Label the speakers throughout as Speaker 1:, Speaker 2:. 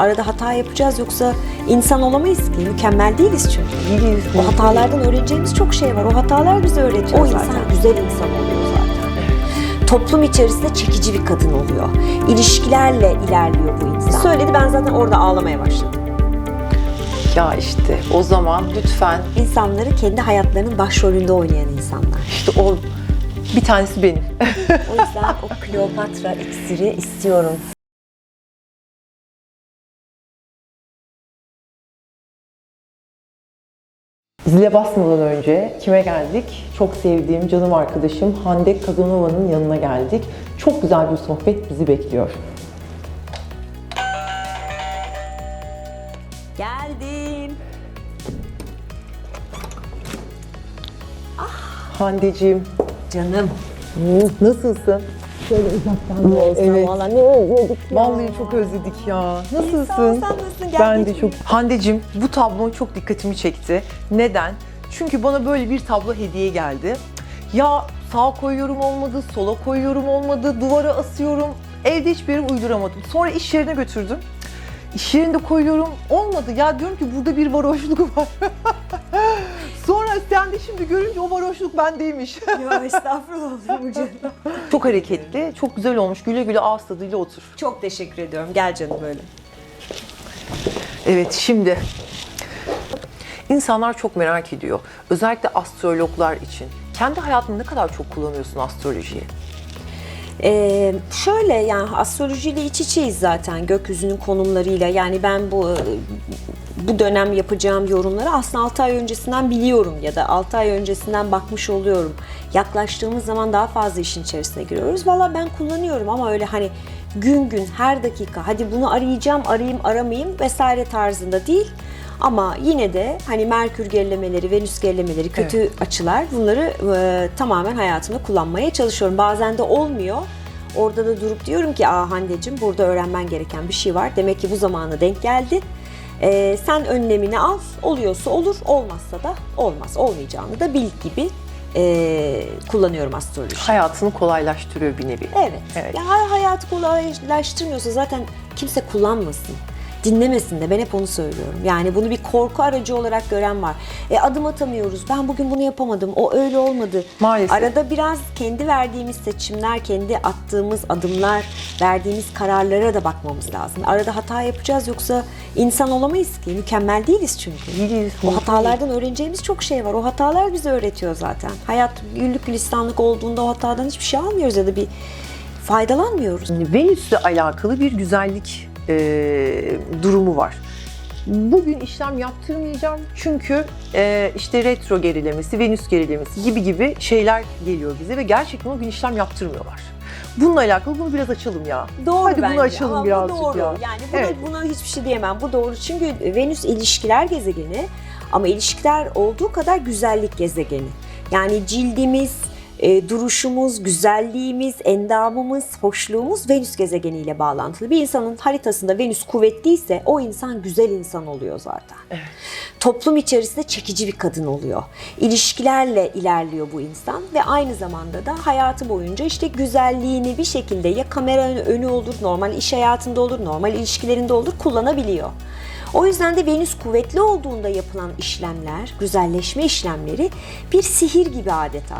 Speaker 1: Arada hata yapacağız yoksa insan olamayız ki. Mükemmel değiliz çünkü.
Speaker 2: Değiliz.
Speaker 1: O hatalardan öğreneceğimiz çok şey var. O hatalar bize öğretiyor o zaten. insan güzel insan oluyor zaten. Toplum içerisinde çekici bir kadın oluyor. İlişkilerle ilerliyor bu insan. Söyledi ben zaten orada ağlamaya başladım.
Speaker 2: Ya işte o zaman lütfen
Speaker 1: İnsanları kendi hayatlarının başrolünde oynayan insanlar.
Speaker 2: işte o bir tanesi benim.
Speaker 1: O yüzden o Kleopatra iksiri istiyorum.
Speaker 2: Zile basmadan önce kime geldik? Çok sevdiğim canım arkadaşım Hande Kazanova'nın yanına geldik. Çok güzel bir sohbet bizi bekliyor.
Speaker 1: Geldim.
Speaker 2: Handeciğim,
Speaker 1: Canım.
Speaker 2: nasılsın?
Speaker 1: Evet. Valla ne özledik ya.
Speaker 2: Vallahi çok özledik ya. Nasılsın?
Speaker 1: Sağ ol, sen nasılsın? Gel
Speaker 2: ben de çok. Handecim bu tablo çok dikkatimi çekti. Neden? Çünkü bana böyle bir tablo hediye geldi. Ya sağa koyuyorum olmadı, sola koyuyorum olmadı, duvara asıyorum. Evde hiçbir yere uyduramadım. Sonra iş yerine götürdüm. İş yerinde koyuyorum olmadı. Ya diyorum ki burada bir varoşluk var. Sen de şimdi görünce o varoşluk bendeymiş.
Speaker 1: Ya estağfurullah olur mu canım?
Speaker 2: çok hareketli, çok güzel olmuş. Güle güle ağız tadıyla otur.
Speaker 1: Çok teşekkür ediyorum. Gel canım böyle.
Speaker 2: Evet şimdi insanlar çok merak ediyor. Özellikle astrologlar için. Kendi hayatında ne kadar çok kullanıyorsun astrolojiyi?
Speaker 1: Ee, şöyle yani astrolojiyle iç içeyiz zaten gökyüzünün konumlarıyla. Yani ben bu bu dönem yapacağım yorumları aslında 6 ay öncesinden biliyorum ya da 6 ay öncesinden bakmış oluyorum. Yaklaştığımız zaman daha fazla işin içerisine giriyoruz. Valla ben kullanıyorum ama öyle hani gün gün her dakika hadi bunu arayacağım arayayım aramayayım vesaire tarzında değil. Ama yine de hani Merkür gerilemeleri, Venüs gerilemeleri, kötü açılar bunları e, tamamen hayatımda kullanmaya çalışıyorum. Bazen de olmuyor. Orada da durup diyorum ki aa Hande'cim burada öğrenmen gereken bir şey var. Demek ki bu zamana denk geldi. E, sen önlemini al. Oluyorsa olur, olmazsa da olmaz. Olmayacağını da bil gibi e, kullanıyorum astroloji.
Speaker 2: Hayatını kolaylaştırıyor bir nevi.
Speaker 1: Evet.
Speaker 2: Evet.
Speaker 1: Ya hay- hayatı kolaylaştırmıyorsa zaten kimse kullanmasın. Dinlemesin de ben hep onu söylüyorum. Yani bunu bir korku aracı olarak gören var. E adım atamıyoruz. Ben bugün bunu yapamadım. O öyle olmadı.
Speaker 2: Maalesef.
Speaker 1: Arada biraz kendi verdiğimiz seçimler, kendi attığımız adımlar, verdiğimiz kararlara da bakmamız lazım. Arada hata yapacağız yoksa insan olamayız ki. Mükemmel değiliz çünkü.
Speaker 2: Değiliz.
Speaker 1: O hatalardan öğreneceğimiz çok şey var. O hatalar bize öğretiyor zaten. Hayat güllük gülistanlık olduğunda o hatadan hiçbir şey almıyoruz ya da bir faydalanmıyoruz.
Speaker 2: Venüs'le alakalı bir güzellik e, durumu var. Bugün işlem yaptırmayacağım çünkü e, işte retro gerilemesi, Venüs gerilemesi gibi gibi şeyler geliyor bize ve gerçekten o gün işlem yaptırmıyorlar. Bununla alakalı bunu biraz açalım ya.
Speaker 1: Doğru
Speaker 2: Hadi bunu
Speaker 1: bence.
Speaker 2: açalım
Speaker 1: Ama
Speaker 2: birazcık
Speaker 1: bu doğru.
Speaker 2: ya.
Speaker 1: Yani buna,
Speaker 2: Evet.
Speaker 1: buna hiçbir şey diyemem. Bu doğru. Çünkü Venüs ilişkiler gezegeni ama ilişkiler olduğu kadar güzellik gezegeni. Yani cildimiz, e, duruşumuz, güzelliğimiz, endamımız, hoşluğumuz Venüs gezegeniyle bağlantılı. Bir insanın haritasında Venüs kuvvetliyse o insan güzel insan oluyor zaten. Toplum içerisinde çekici bir kadın oluyor. İlişkilerle ilerliyor bu insan ve aynı zamanda da hayatı boyunca işte güzelliğini bir şekilde ya kamera önü olur, normal iş hayatında olur, normal ilişkilerinde olur kullanabiliyor. O yüzden de Venüs kuvvetli olduğunda yapılan işlemler, güzelleşme işlemleri bir sihir gibi adeta.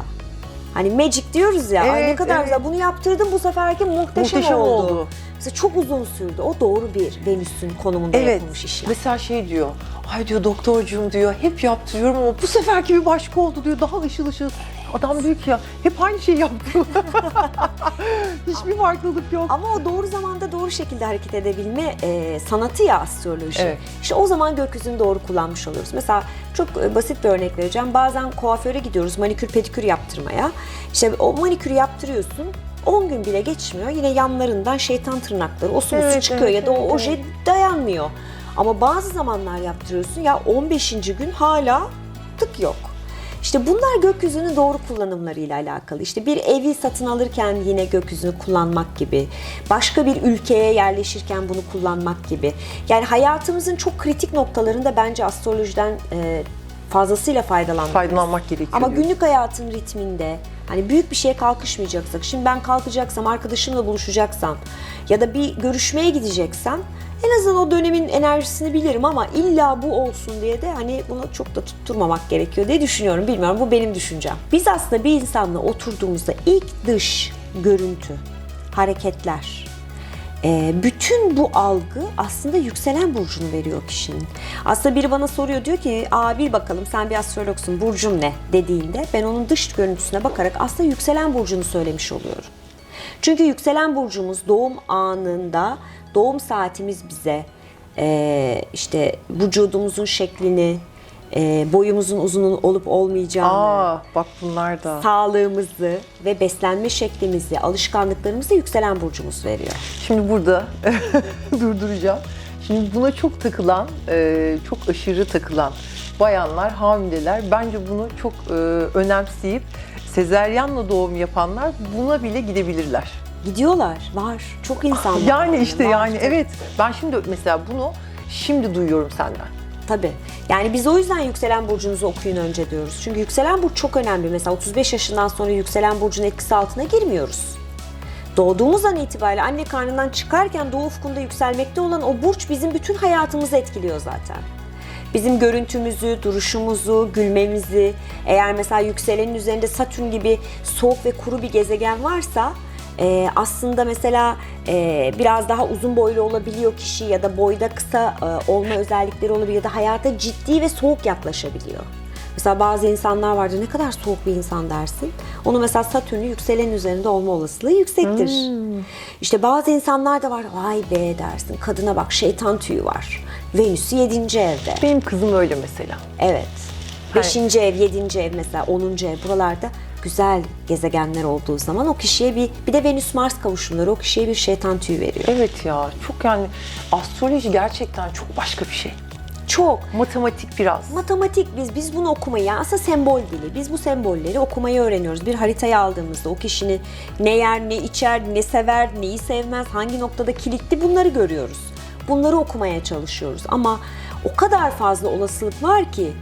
Speaker 1: Hani magic diyoruz ya, ay ne
Speaker 2: Evet,
Speaker 1: kadar
Speaker 2: evet.
Speaker 1: güzel bunu yaptırdım bu seferki muhteşem,
Speaker 2: Muhteşem
Speaker 1: oldu.
Speaker 2: oldu.
Speaker 1: Mesela çok uzun sürdü. O doğru bir Venüs'ün konumunda yapılmış işlem.
Speaker 2: Mesela şey diyor. Ay diyor doktorcuğum diyor hep yaptırıyorum ama bu seferki bir başka oldu diyor. Daha ışıl ışıl. Adam diyor ki ya hep aynı şeyi yaptım. Hiçbir farklılık yok.
Speaker 1: Ama o doğru zamanda doğru şekilde hareket edebilme e, sanatı ya astroloji.
Speaker 2: Evet.
Speaker 1: İşte o zaman gökyüzünü doğru kullanmış oluyoruz. Mesela çok e, basit bir örnek vereceğim. Bazen kuaföre gidiyoruz manikür pedikür yaptırmaya. İşte o manikürü yaptırıyorsun. 10 gün bile geçmiyor. Yine yanlarından şeytan tırnakları, o sumusu
Speaker 2: Evet,
Speaker 1: çıkıyor
Speaker 2: evet,
Speaker 1: ya da o
Speaker 2: evet,
Speaker 1: oje dayanmıyor. Ama bazı zamanlar yaptırıyorsun ya 15. gün hala tık yok. İşte bunlar gökyüzünün doğru kullanımlarıyla alakalı. İşte bir evi satın alırken yine gökyüzünü kullanmak gibi, başka bir ülkeye yerleşirken bunu kullanmak gibi. Yani hayatımızın çok kritik noktalarında bence astrolojiden e, fazlasıyla faydalanmak.
Speaker 2: Faydalanmak gerekiyor.
Speaker 1: Ama günlük hayatın ritminde hani büyük bir şeye kalkışmayacaksak, şimdi ben kalkacaksam, arkadaşımla buluşacaksam ya da bir görüşmeye gideceksem En azından o dönemin enerjisini bilirim ama illa bu olsun diye de hani bunu çok da tutturmamak gerekiyor diye düşünüyorum. Bilmiyorum bu benim düşüncem. Biz aslında bir insanla oturduğumuzda ilk dış görüntü, hareketler, e, bütün bu algı aslında yükselen burcunu veriyor kişinin. Aslında biri bana soruyor diyor ki aa bir bakalım sen bir astrologsun burcun ne dediğinde ben onun dış görüntüsüne bakarak aslında yükselen burcunu söylemiş oluyorum. Çünkü yükselen burcumuz doğum anında doğum saatimiz bize e, işte vücudumuzun şeklini, e, boyumuzun uzun olup olmayacağını,
Speaker 2: Aa bak bunlar da.
Speaker 1: sağlığımızı ve beslenme şeklimizi, alışkanlıklarımızı yükselen burcumuz veriyor.
Speaker 2: Şimdi burada durduracağım. Şimdi buna çok takılan, e, çok aşırı takılan bayanlar, hamileler bence bunu çok e, önemseyip sezeryanla doğum yapanlar buna bile gidebilirler.
Speaker 1: Gidiyorlar, var. Çok insan var.
Speaker 2: Yani işte
Speaker 1: var.
Speaker 2: yani evet ben şimdi mesela bunu şimdi duyuyorum senden.
Speaker 1: Tabii. Yani biz o yüzden yükselen burcunuzu okuyun önce diyoruz. Çünkü yükselen burç çok önemli. Mesela 35 yaşından sonra yükselen burcun etkisi altına girmiyoruz. Doğduğumuz an itibariyle anne karnından çıkarken doğu ufkunda yükselmekte olan o burç bizim bütün hayatımızı etkiliyor zaten. Bizim görüntümüzü, duruşumuzu, gülmemizi, eğer mesela yükselenin üzerinde Satürn gibi soğuk ve kuru bir gezegen varsa e, aslında mesela e, biraz daha uzun boylu olabiliyor kişi ya da boyda kısa e, olma özellikleri olabiliyor ya da hayata ciddi ve soğuk yaklaşabiliyor. Mesela bazı insanlar vardır ne kadar soğuk bir insan dersin. Onu mesela Satürn'ü yükselenin üzerinde olma olasılığı yüksektir. İşte bazı insanlar da var vay be dersin kadına bak şeytan tüyü var. Venüs'ü 7. evde.
Speaker 2: Benim kızım öyle mesela.
Speaker 1: Evet. 5. ev, 7. ev mesela 10. ev buralarda güzel gezegenler olduğu zaman o kişiye bir bir de Venüs Mars kavuşumları o kişiye bir şeytan tüyü veriyor.
Speaker 2: Evet ya çok yani astroloji gerçekten çok başka bir şey.
Speaker 1: Çok.
Speaker 2: Matematik biraz.
Speaker 1: Matematik biz biz bunu okumayı yani aslında sembol dili. Biz bu sembolleri okumayı öğreniyoruz. Bir haritayı aldığımızda o kişinin ne yer, ne içer, ne sever, neyi sevmez, hangi noktada kilitli bunları görüyoruz. Bunları okumaya çalışıyoruz ama o kadar fazla olasılık var ki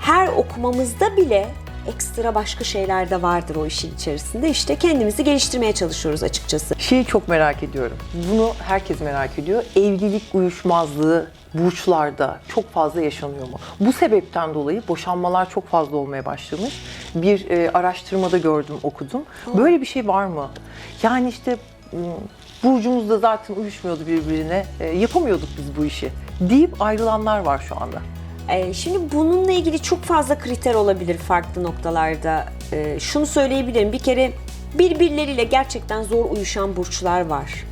Speaker 1: her okumamızda bile ekstra başka şeyler de vardır o işin içerisinde. İşte kendimizi geliştirmeye çalışıyoruz açıkçası.
Speaker 2: Şeyi çok merak ediyorum. Bunu herkes merak ediyor. Evlilik uyuşmazlığı burçlarda çok fazla yaşanıyor mu? Bu sebepten dolayı boşanmalar çok fazla olmaya başlamış. Bir e, araştırmada gördüm, okudum. Böyle bir şey var mı? Yani işte m, burcumuzda zaten uyuşmuyordu birbirine. E, yapamıyorduk biz bu işi deyip ayrılanlar var şu anda.
Speaker 1: Ee, Şimdi bununla ilgili çok fazla kriter olabilir farklı noktalarda. Ee, Şunu söyleyebilirim. Bir kere birbirleriyle gerçekten zor uyuşan burçlar var.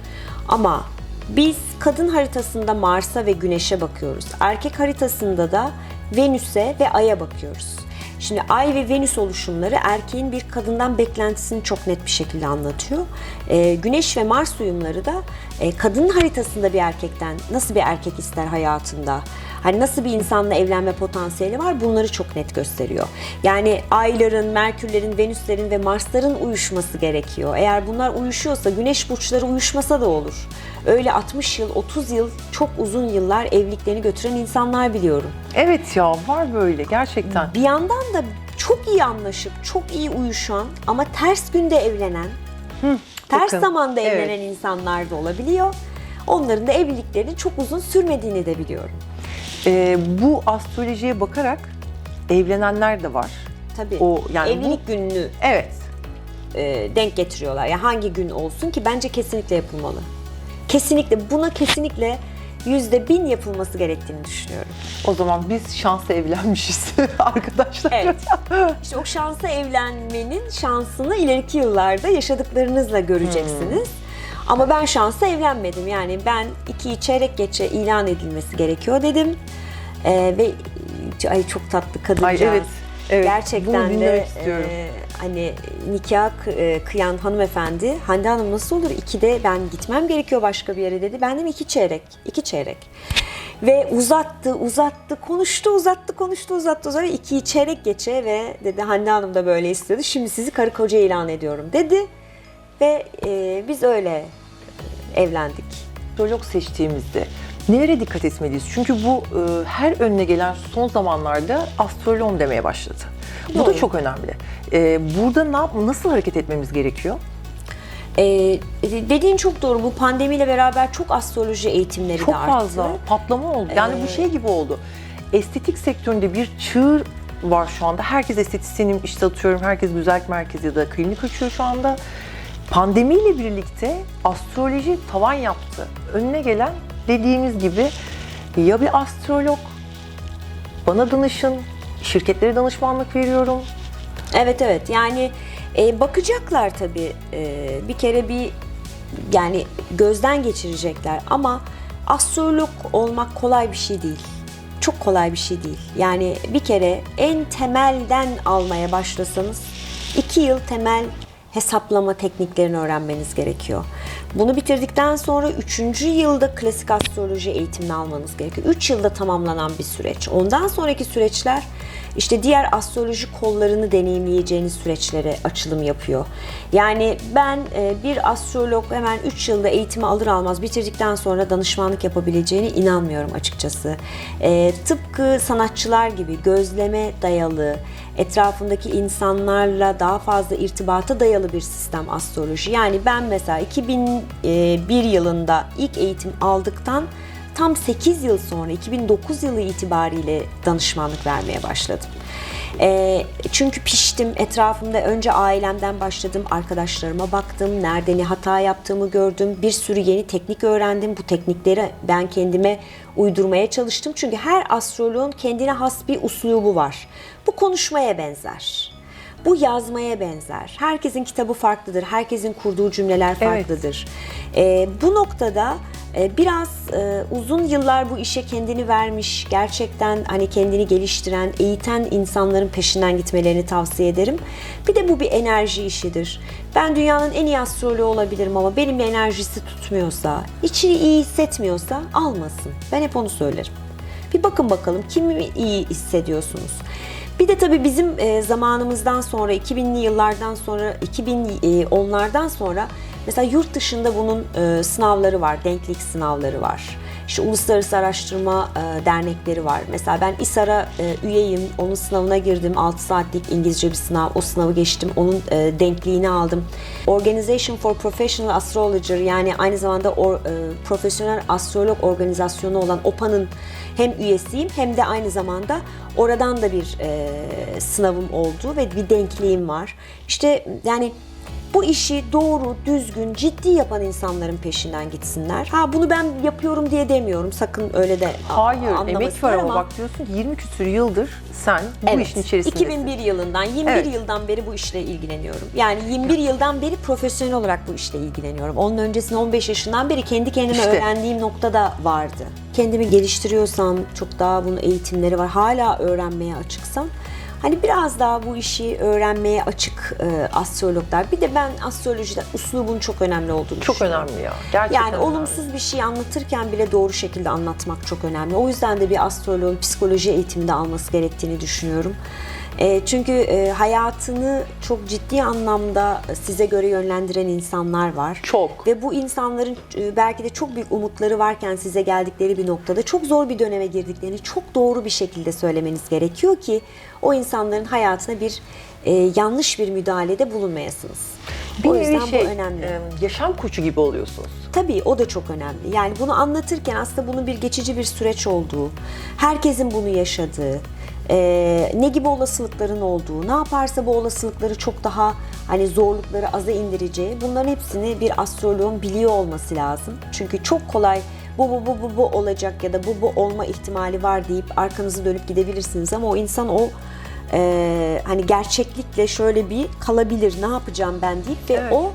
Speaker 1: Ama biz kadın haritasında Mars'a ve Güneş'e bakıyoruz. Erkek haritasında da Venüs'e ve Ay'a bakıyoruz. Şimdi Ay ve Venüs oluşumları erkeğin bir kadından beklentisini çok net bir şekilde anlatıyor. Ee, Güneş ve Mars uyumları da e, kadının haritasında bir erkekten nasıl bir erkek ister hayatında, hani nasıl bir insanla evlenme potansiyeli var bunları çok net gösteriyor. Yani Ayların, Merkürlerin, Venüslerin ve Marsların uyuşması gerekiyor. Eğer bunlar uyuşuyorsa Güneş burçları uyuşmasa da olur. Öyle 60 yıl, 30 yıl çok uzun yıllar evliliklerini götüren insanlar biliyorum.
Speaker 2: Evet ya var böyle gerçekten.
Speaker 1: Bir yandan da çok iyi anlaşıp çok iyi uyuşan ama ters günde evlenen, ters
Speaker 2: bakın,
Speaker 1: zamanda
Speaker 2: evet.
Speaker 1: evlenen insanlar da olabiliyor. Onların da evliliklerinin çok uzun sürmediğini de biliyorum.
Speaker 2: E, bu astrolojiye bakarak evlenenler de var.
Speaker 1: Tabii.
Speaker 2: O yani bu-
Speaker 1: Evlilik gününü
Speaker 2: Evet.
Speaker 1: e, denk getiriyorlar. Yani hangi gün olsun ki bence kesinlikle yapılmalı. Kesinlikle buna kesinlikle yüzde bin yapılması gerektiğini düşünüyorum.
Speaker 2: O zaman biz şanslı evlenmişiz arkadaşlar.
Speaker 1: Evet. İşte o şanslı evlenmenin şansını ileriki yıllarda yaşadıklarınızla göreceksiniz. Ama ben şanslı evlenmedim. Yani ben iki çeyrek geçe ilan edilmesi gerekiyor dedim. Ee, ve ay çok tatlı kadıncağız.
Speaker 2: Ay evet. Evet.
Speaker 1: Gerçekten
Speaker 2: Bunu
Speaker 1: de
Speaker 2: istiyorum.
Speaker 1: e, hani nikah e, kıyan hanımefendi Hande Hanım nasıl olur ikide ben gitmem gerekiyor başka bir yere dedi. Ben dedim iki çeyrek, iki çeyrek. Ve uzattı, uzattı, konuştu, uzattı, konuştu, uzattı, uzattı. İkiyi çeyrek geçe ve dedi Hande Hanım da böyle istiyordu. Şimdi sizi karı koca ilan ediyorum dedi. Ve e, biz öyle evlendik.
Speaker 2: Astrolog seçtiğimizde nelere dikkat etmeliyiz? Çünkü bu e, her önüne gelen son zamanlarda astrolog demeye başladı. Bu da
Speaker 1: Doğru.
Speaker 2: çok önemli. E, burada ne yap- nasıl hareket etmemiz gerekiyor?
Speaker 1: Ee, dediğin çok doğru. Bu pandemiyle beraber çok astroloji eğitimleri
Speaker 2: Çok
Speaker 1: de arttı.
Speaker 2: fazla patlama oldu. Yani bu
Speaker 1: Ee,
Speaker 2: şey gibi oldu. Estetik sektöründe bir çığır var şu anda. Herkes estetisyenim, işte atıyorum herkes güzellik merkezi ya da klinik açıyor şu anda. Pandemiyle birlikte astroloji tavan yaptı. Önüne gelen dediğimiz gibi ya bir astrolog, bana danışın, şirketlere danışmanlık veriyorum.
Speaker 1: Evet evet yani e, bakacaklar tabii E, bir kere bir yani gözden geçirecekler ama astrolog olmak kolay bir şey değil. Çok kolay bir şey değil. Yani bir kere en temelden almaya başlasanız iki yıl temel hesaplama tekniklerini öğrenmeniz gerekiyor. Bunu bitirdikten sonra üçüncü yılda klasik astroloji eğitimini almanız gerekiyor. Üç yılda tamamlanan bir süreç. Ondan sonraki süreçler işte diğer astroloji kollarını deneyimleyeceğiniz süreçlere açılım yapıyor. Yani ben e, bir astrolog hemen 3 yılda eğitimi alır almaz bitirdikten sonra danışmanlık yapabileceğine inanmıyorum açıkçası. E, tıpkı sanatçılar gibi gözleme dayalı, etrafındaki insanlarla daha fazla irtibata dayalı bir sistem astroloji. Yani ben mesela 2001 yılında ilk eğitim aldıktan tam 8 yıl sonra 2009 yılı itibariyle danışmanlık vermeye başladım. Ee, çünkü piştim etrafımda önce ailemden başladım arkadaşlarıma baktım nerede ne hata yaptığımı gördüm bir sürü yeni teknik öğrendim bu teknikleri ben kendime uydurmaya çalıştım çünkü her astroloğun kendine has bir uslubu var bu konuşmaya benzer bu yazmaya benzer. Herkesin kitabı farklıdır. Herkesin kurduğu cümleler
Speaker 2: Evet.
Speaker 1: farklıdır. Ee, bu noktada e, biraz e, uzun yıllar bu işe kendini vermiş, gerçekten hani kendini geliştiren, eğiten insanların peşinden gitmelerini tavsiye ederim. Bir de bu bir enerji işidir. Ben dünyanın en iyi astroloğu olabilirim ama benim enerjisi tutmuyorsa, içini iyi hissetmiyorsa almasın. Ben hep onu söylerim. Bir bakın bakalım kimi iyi hissediyorsunuz. Bir de tabii bizim e, zamanımızdan sonra 2000'li yıllardan sonra 2010'lardan sonra mesela yurt dışında bunun e, sınavları var, denklik sınavları var. İşte uluslararası araştırma e, dernekleri var. Mesela ben İSAR'a e, üyeyim. Onun sınavına girdim. 6 saatlik İngilizce bir sınav. O sınavı geçtim. Onun e, denkliğini aldım. Organization for Professional Astrologer yani aynı zamanda o, e, profesyonel astrolog organizasyonu olan OPA'nın hem üyesiyim hem de aynı zamanda oradan da bir e, sınavım oldu ve bir denkliğim var. İşte yani bu işi doğru, düzgün, ciddi yapan insanların peşinden gitsinler. Ha bunu ben yapıyorum diye demiyorum. Sakın öyle de
Speaker 2: Hayır, emek var ama bak diyorsun ki 20 küsur yıldır sen bu
Speaker 1: Evet,
Speaker 2: işin içerisindesin.
Speaker 1: 2001 yılından, 21
Speaker 2: Evet.
Speaker 1: yıldan beri bu işle ilgileniyorum. Yani 21 yıldan beri profesyonel olarak bu işle ilgileniyorum. Onun öncesinde 15 yaşından beri kendi kendime
Speaker 2: İşte.
Speaker 1: öğrendiğim noktada vardı. Kendimi geliştiriyorsam, çok daha bunun eğitimleri var, hala öğrenmeye açıksam Hani biraz daha bu işi öğrenmeye açık e, astrologlar. Bir de ben astrolojide uslubun çok önemli olduğunu
Speaker 2: Çok
Speaker 1: düşünüyorum.
Speaker 2: önemli ya. Gerçekten
Speaker 1: Yani
Speaker 2: önemli.
Speaker 1: olumsuz bir şey anlatırken bile doğru şekilde anlatmak çok önemli. O yüzden de bir astroloğun psikoloji eğitiminde alması gerektiğini düşünüyorum. E, çünkü e, hayatını çok ciddi anlamda size göre yönlendiren insanlar var.
Speaker 2: Çok.
Speaker 1: Ve bu insanların e, belki de çok büyük umutları varken size geldikleri bir noktada çok zor bir döneme girdiklerini çok doğru bir şekilde söylemeniz gerekiyor ki o insanların hayatına bir yanlış bir müdahalede bulunmayasınız.
Speaker 2: Bir
Speaker 1: o yüzden
Speaker 2: şey,
Speaker 1: bu önemli.
Speaker 2: yaşam koçu gibi oluyorsunuz.
Speaker 1: Tabii o da çok önemli. Yani bunu anlatırken aslında bunun bir geçici bir süreç olduğu, herkesin bunu yaşadığı, e, ne gibi olasılıkların olduğu, ne yaparsa bu olasılıkları çok daha hani zorlukları aza indireceği bunların hepsini bir astroloğun biliyor olması lazım. Çünkü çok kolay bu bu bu bu bu olacak ya da bu bu olma ihtimali var deyip arkanızı dönüp gidebilirsiniz ama o insan o e, hani gerçeklikle şöyle bir kalabilir ne yapacağım ben deyip ve
Speaker 2: Evet.
Speaker 1: o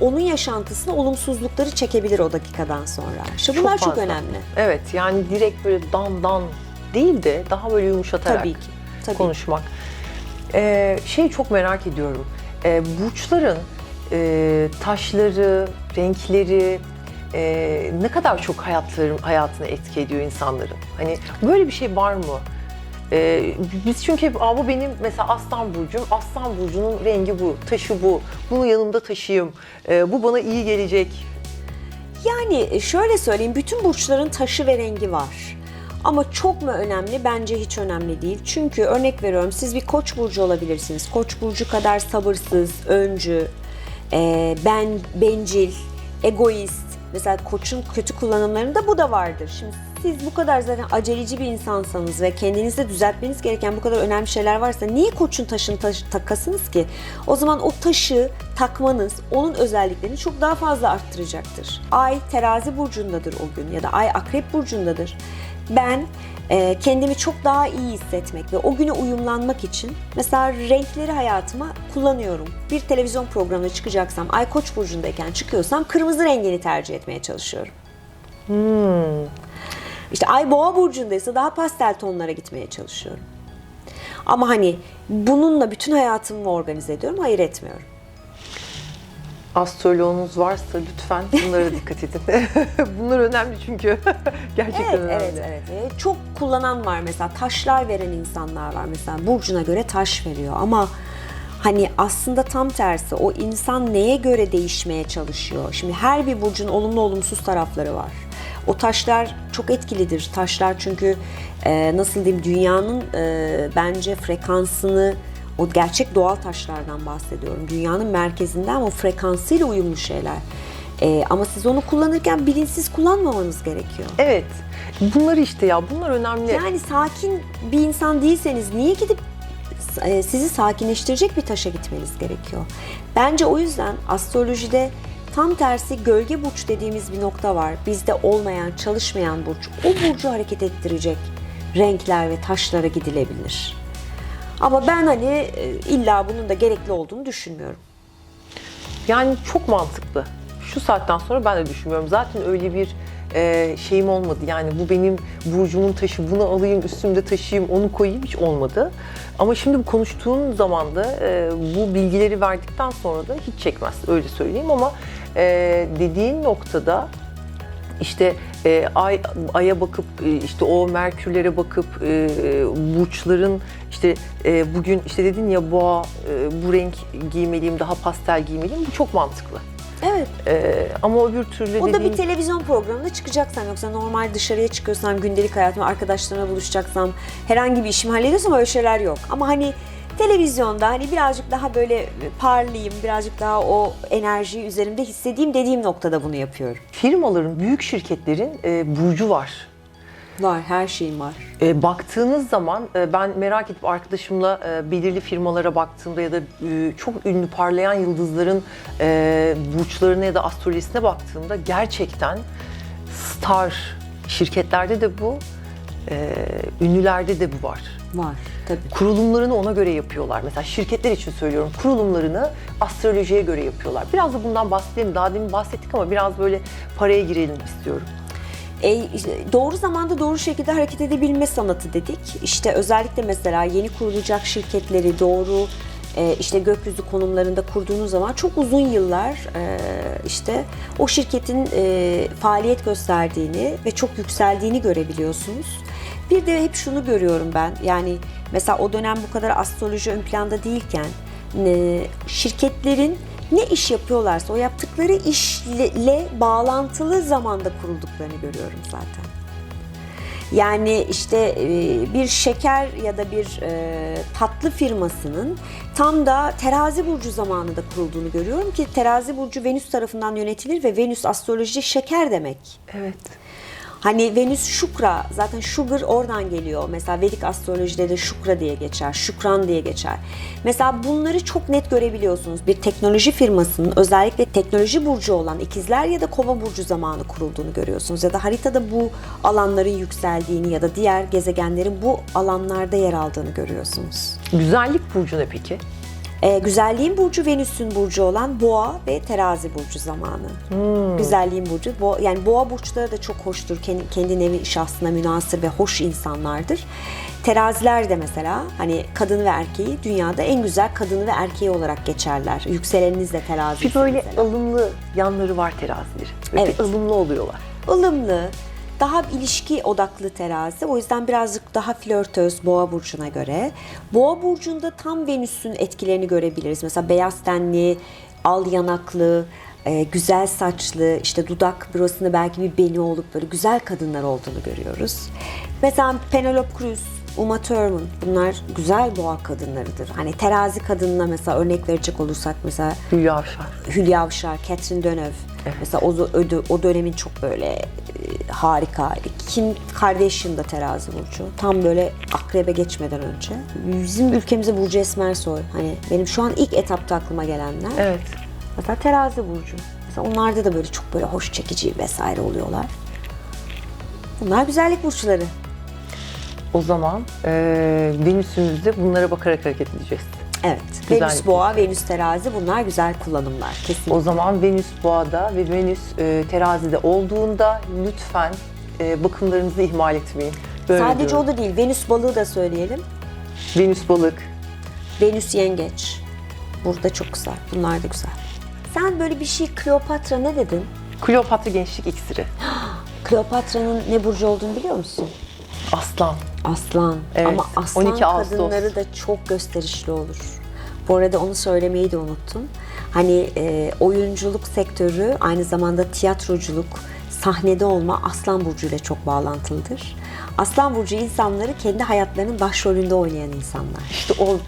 Speaker 1: onun yaşantısına olumsuzlukları çekebilir o dakikadan sonra. İşte bunlar çok,
Speaker 2: fazla.
Speaker 1: önemli.
Speaker 2: Evet yani direkt böyle dan dan değil de daha böyle yumuşatarak
Speaker 1: Tabii ki. Tabii.
Speaker 2: konuşmak. Ee, şey çok merak ediyorum. Ee, burçların e, taşları, renkleri e, ne kadar çok hayatların hayatına etki ediyor insanların. Hani böyle bir şey var mı? Ee, biz çünkü hep Aa, bu benim mesela Aslan burcum, Aslan burcunun rengi bu, taşı bu, bunu yanımda taşıyayım, Ee, bu bana iyi gelecek.
Speaker 1: Yani şöyle söyleyeyim, bütün burçların taşı ve rengi var. Ama çok mu önemli? Bence hiç önemli değil. Çünkü örnek veriyorum siz bir koç burcu olabilirsiniz. Koç burcu kadar sabırsız, öncü, e, ben bencil, egoist. Mesela koçun kötü kullanımlarında bu da vardır. Şimdi siz bu kadar zaten aceleci bir insansanız ve kendinizde düzeltmeniz gereken bu kadar önemli şeyler varsa niye koçun taşını taş- takasınız ki? O zaman o taşı takmanız onun özelliklerini çok daha fazla arttıracaktır. Ay terazi burcundadır o gün ya da ay akrep burcundadır. Ben e, kendimi çok daha iyi hissetmek ve o güne uyumlanmak için mesela renkleri hayatıma kullanıyorum. Bir televizyon programına çıkacaksam, ay koç burcundayken çıkıyorsam kırmızı rengini tercih etmeye çalışıyorum. İşte ay boğa burcundaysa daha pastel tonlara gitmeye çalışıyorum. Ama hani bununla bütün hayatımı organize ediyorum, hayır etmiyorum.
Speaker 2: Astroloğunuz varsa lütfen bunlara dikkat edin. Bunlar önemli çünkü. Gerçekten
Speaker 1: Evet,
Speaker 2: önemli.
Speaker 1: evet, evet. Çok kullanan var mesela taşlar veren insanlar var mesela burcuna göre taş veriyor ama hani aslında tam tersi o insan neye göre değişmeye çalışıyor. Şimdi her bir burcun olumlu olumsuz tarafları var. O taşlar çok etkilidir. Taşlar çünkü e, nasıl diyeyim dünyanın e, bence frekansını o gerçek doğal taşlardan bahsediyorum. Dünyanın merkezinden o frekansıyla uyumlu şeyler. E, ama siz onu kullanırken bilinçsiz kullanmamanız gerekiyor.
Speaker 2: Evet. Bunlar işte ya bunlar önemli.
Speaker 1: Yani sakin bir insan değilseniz niye gidip e, sizi sakinleştirecek bir taşa gitmeniz gerekiyor? Bence o yüzden astrolojide tam tersi gölge burç dediğimiz bir nokta var. Bizde olmayan, çalışmayan burç. O burcu hareket ettirecek renkler ve taşlara gidilebilir. Ama ben hani e, illa bunun da gerekli olduğunu düşünmüyorum.
Speaker 2: Yani çok mantıklı. Şu saatten sonra ben de düşünmüyorum. Zaten öyle bir e, şeyim olmadı. Yani bu benim burcumun taşı, bunu alayım, üstümde taşıyayım, onu koyayım hiç olmadı. Ama şimdi bu konuştuğum zaman da e, bu bilgileri verdikten sonra da hiç çekmez öyle söyleyeyim ama e, dediğin noktada işte e, ay aya bakıp e, işte o merkürlere bakıp e, burçların işte e, bugün işte dedin ya boğa e, bu renk giymeliyim daha pastel giymeliyim bu çok mantıklı.
Speaker 1: Evet.
Speaker 2: E, ama öbür türlü
Speaker 1: O da
Speaker 2: dediğin
Speaker 1: bir televizyon programında çıkacaksam yoksa normal dışarıya çıkıyorsam, gündelik hayatımda arkadaşlarımla buluşacaksam, herhangi bir işimi hallediyorsam öyle şeyler yok. Ama hani televizyonda hani birazcık daha böyle parlayayım, birazcık daha o enerjiyi üzerimde hissedeyim dediğim noktada bunu yapıyorum.
Speaker 2: firmaların, büyük şirketlerin e, burcu var.
Speaker 1: Var, her şeyim var.
Speaker 2: E, baktığınız zaman e, ben merak edip arkadaşımla e, belirli firmalara baktığımda ya da e, çok ünlü parlayan yıldızların e, burçlarına ya da astrolojisine baktığımda gerçekten star şirketlerde de bu, e, ünlülerde de bu var.
Speaker 1: Var, tabii.
Speaker 2: Kurulumlarını ona göre yapıyorlar. Mesela şirketler için söylüyorum. Kurulumlarını astrolojiye göre yapıyorlar. Biraz da bundan bahsedelim. Daha demin bahsettik ama biraz böyle paraya girelim istiyorum.
Speaker 1: E, doğru zamanda doğru şekilde hareket edebilme sanatı dedik. İşte özellikle mesela yeni kurulacak şirketleri doğru e, işte gökyüzü konumlarında kurduğunuz zaman çok uzun yıllar e, işte o şirketin e, faaliyet gösterdiğini ve çok yükseldiğini görebiliyorsunuz. Bir de hep şunu görüyorum ben yani mesela o dönem bu kadar astroloji ön planda değilken e, şirketlerin ne iş yapıyorlarsa o yaptıkları işle bağlantılı zamanda kurulduklarını görüyorum zaten. Yani işte e, bir şeker ya da bir e, tatlı firmasının tam da terazi burcu zamanında kurulduğunu görüyorum ki terazi burcu Venüs tarafından yönetilir ve Venüs astrolojide şeker demek.
Speaker 2: Evet.
Speaker 1: Hani Venüs Şukra, zaten Sugar oradan geliyor. Mesela Vedik astrolojide de Şukra diye geçer, Şükran diye geçer. Mesela bunları çok net görebiliyorsunuz. Bir teknoloji firmasının özellikle teknoloji burcu olan ikizler ya da kova burcu zamanı kurulduğunu görüyorsunuz. Ya da haritada bu alanların yükseldiğini ya da diğer gezegenlerin bu alanlarda yer aldığını görüyorsunuz.
Speaker 2: Güzellik burcu ne peki?
Speaker 1: Ee, güzelliğin burcu Venüs'ün burcu olan Boğa ve Terazi burcu zamanı. Güzelliğin burcu. Bo- yani Boğa burçları da çok hoştur. Kendi, kendi nevi şahsına münasır ve hoş insanlardır. Teraziler de mesela hani kadını ve erkeği dünyada en güzel kadını ve erkeği olarak geçerler. Yükseleniniz de terazi.
Speaker 2: Bir böyle ılımlı yanları var terazilerin.
Speaker 1: Evet.
Speaker 2: bir ılımlı oluyorlar.
Speaker 1: ılımlı, daha ilişki odaklı terazi. O yüzden birazcık daha flörtöz boğa burcuna göre. Boğa burcunda tam Venüs'ün etkilerini görebiliriz. Mesela beyaz tenli, al yanaklı, e, güzel saçlı, işte dudak burasında belki bir beni olup böyle güzel kadınlar olduğunu görüyoruz. Mesela Penelope Cruz Uma Thurman. Bunlar güzel boğa kadınlarıdır. Hani terazi kadınına mesela örnek verecek olursak mesela
Speaker 2: Hülya Avşar.
Speaker 1: Hülya Avşar, Catherine Deneuve. Mesela o, o, dönemin çok böyle e, harika. Kim Kardashian da terazi burcu. Tam böyle akrebe geçmeden önce. Bizim ülkemize Burcu Esmersoy. Hani benim şu an ilk etapta aklıma gelenler.
Speaker 2: Evet.
Speaker 1: Mesela terazi burcu. Mesela onlarda da böyle çok böyle hoş çekici vesaire oluyorlar. Bunlar güzellik burçları.
Speaker 2: O zaman e, Venüs'ümüzde bunlara bakarak hareket edeceğiz.
Speaker 1: Evet.
Speaker 2: Güzellik
Speaker 1: Venüs boğa, Venüs terazi bunlar güzel kullanımlar. Kesinlikle.
Speaker 2: O zaman Venüs boğada ve Venüs e, terazide olduğunda lütfen e, bakımlarınızı ihmal etmeyin. Böyle
Speaker 1: Sadece
Speaker 2: diyorum.
Speaker 1: o da değil. Venüs balığı da söyleyelim.
Speaker 2: Venüs balık.
Speaker 1: Venüs yengeç. Burada çok güzel. Bunlar da güzel. Sen böyle bir şey Kleopatra ne dedin?
Speaker 2: Kleopatra gençlik iksiri.
Speaker 1: Kleopatra'nın ne burcu olduğunu biliyor musun?
Speaker 2: Aslan.
Speaker 1: Aslan.
Speaker 2: Evet,
Speaker 1: Ama aslan
Speaker 2: 12 Ağustos.
Speaker 1: kadınları da çok gösterişli olur. Bu arada onu söylemeyi de unuttum. Hani e, oyunculuk sektörü aynı zamanda tiyatroculuk, sahnede olma Aslan Burcu ile çok bağlantılıdır. Aslan Burcu insanları kendi hayatlarının başrolünde oynayan insanlar.
Speaker 2: İşte o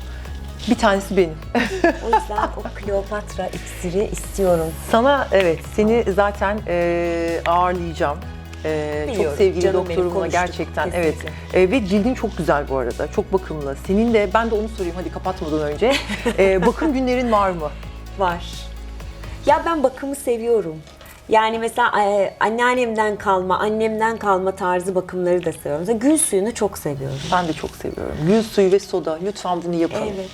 Speaker 2: bir tanesi benim.
Speaker 1: O yüzden o Kleopatra iksiri istiyorum.
Speaker 2: Sana evet seni zaten e, ağırlayacağım. E, çok
Speaker 1: Biliyorum,
Speaker 2: sevgili
Speaker 1: canım benim,
Speaker 2: doktorumla
Speaker 1: konuştuk,
Speaker 2: gerçekten
Speaker 1: kesinlikle.
Speaker 2: evet. E, ve cildin çok güzel bu arada. Çok bakımlı. Senin de ben de onu sorayım hadi kapatmadan önce. E, bakım günlerin var mı?
Speaker 1: Var. Ya ben bakımı seviyorum. Yani mesela e, anneannemden kalma, annemden kalma tarzı bakımları da seviyorum. Mesela gül suyunu çok seviyorum.
Speaker 2: Ben de çok seviyorum. Gül suyu ve soda. Lütfen bunu yapın.
Speaker 1: Evet.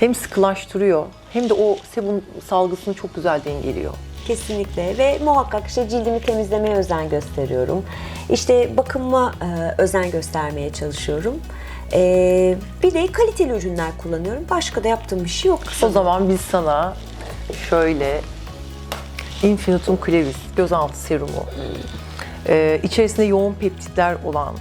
Speaker 2: Hem sıkılaştırıyor hem de o sebum salgısını çok güzel dengeliyor.
Speaker 1: Kesinlikle ve muhakkak işte cildimi temizlemeye özen gösteriyorum. İşte bakıma e, özen göstermeye çalışıyorum. E, bir de kaliteli ürünler kullanıyorum. Başka da yaptığım bir şey yok.
Speaker 2: O zaman biz sana şöyle Infinitum Clavis gözaltı serumu, ee, içerisinde yoğun peptitler olan,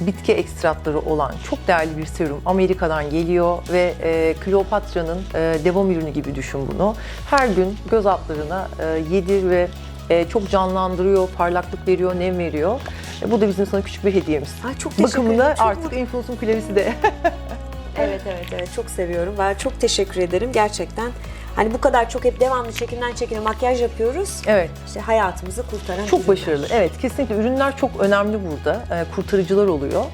Speaker 2: bitki ekstratları olan çok değerli bir serum Amerika'dan geliyor ve e, Kleopatra'nın e, devam ürünü gibi düşün bunu. Her gün göz altlarına e, yedir ve e, çok canlandırıyor, parlaklık veriyor, nem veriyor. E, bu da bizim sana küçük bir hediyemiz.
Speaker 1: Ay, çok teşekkür
Speaker 2: Bakımında
Speaker 1: ederim.
Speaker 2: Artık Infinitum Clavis'i de
Speaker 1: Evet evet evet çok seviyorum. Ben çok teşekkür ederim gerçekten. Hani bu kadar çok hep devamlı çekimden çekime makyaj yapıyoruz.
Speaker 2: evet
Speaker 1: İşte hayatımızı kurtaran
Speaker 2: Çok
Speaker 1: ürünler.
Speaker 2: başarılı. Evet kesinlikle ürünler çok önemli burada. Ee, kurtarıcılar oluyor.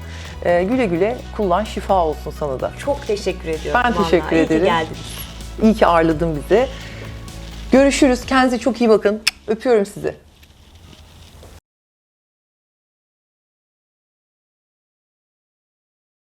Speaker 2: Ee, güle güle kullan şifa olsun sana da.
Speaker 1: Çok teşekkür ediyorum.
Speaker 2: Ben teşekkür
Speaker 1: vallahi. İyi ki
Speaker 2: ederim.
Speaker 1: geldiniz.
Speaker 2: İyi ki ağırladın bizi. Görüşürüz. Kendinize çok iyi bakın. Öpüyorum sizi.